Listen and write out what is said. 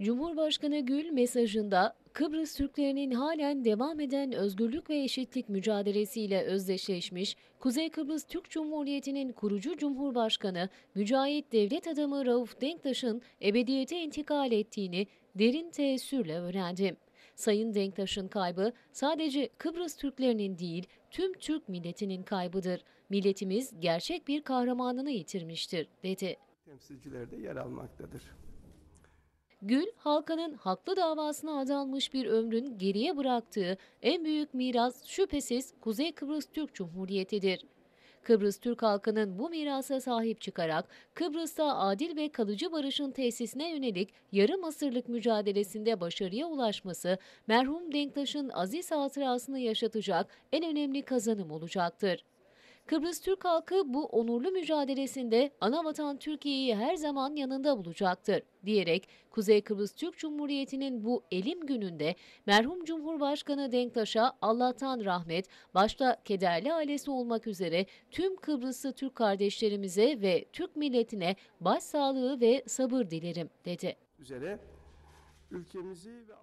Cumhurbaşkanı Gül mesajında Kıbrıs Türklerinin halen devam eden özgürlük ve eşitlik mücadelesiyle özdeşleşmiş, Kuzey Kıbrıs Türk Cumhuriyeti'nin kurucu Cumhurbaşkanı mücahit devlet adamı Rauf Denktaş'ın ebediyete intikal ettiğini derin teessürle öğrendim. Sayın Denktaş'ın kaybı sadece Kıbrıs Türklerinin değil, tüm Türk milletinin kaybıdır. Milletimiz gerçek bir kahramanını yitirmiştir, dedi. temsilcileri de yer almaktadır. Gül, halkının haklı davasına adanmış bir ömrün geriye bıraktığı en büyük miras şüphesiz Kuzey Kıbrıs Türk Cumhuriyeti'dir. Kıbrıs Türk halkının bu mirasa sahip çıkarak Kıbrıs'ta adil ve kalıcı barışın tesisine yönelik yarım asırlık mücadelesinde başarıya ulaşması merhum Denktaş'ın aziz hatırasını yaşatacak en önemli kazanım olacaktır. Kıbrıs Türk halkı bu onurlu mücadelesinde anavatan Türkiye'yi her zaman yanında bulacaktır diyerek Kuzey Kıbrıs Türk Cumhuriyeti'nin bu elim gününde merhum Cumhurbaşkanı Denktaş'a Allah'tan rahmet, başta kederli ailesi olmak üzere tüm Kıbrıslı Türk kardeşlerimize ve Türk milletine başsağlığı ve sabır dilerim dedi. Üzere ülkemizi ve